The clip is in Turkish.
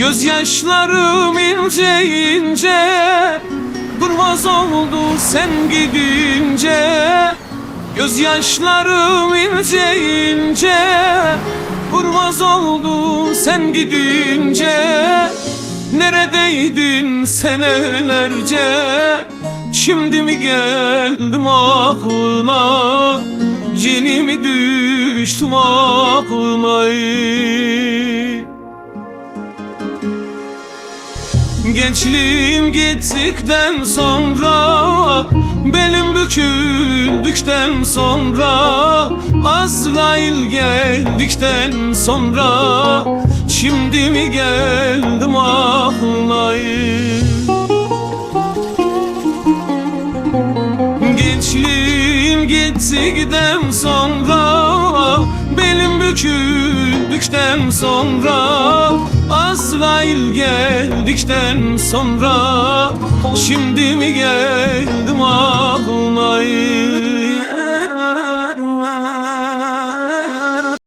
Gözyaşlarım ince ince Durmaz oldu sen gidince. Gözyaşlarım ince ince Durmaz oldu sen gidince. Neredeydin senelerce? Şimdi mi geldim aklına? Yeni mi düştüm aklına Gençliğim gittikten sonra Belim büküldükten sonra Azrail geldikten sonra Şimdi mi geldim aklına Gençliğim gittikten sonra Belim büküldükten sonra Azrail geldikten sonra Şimdi mi gel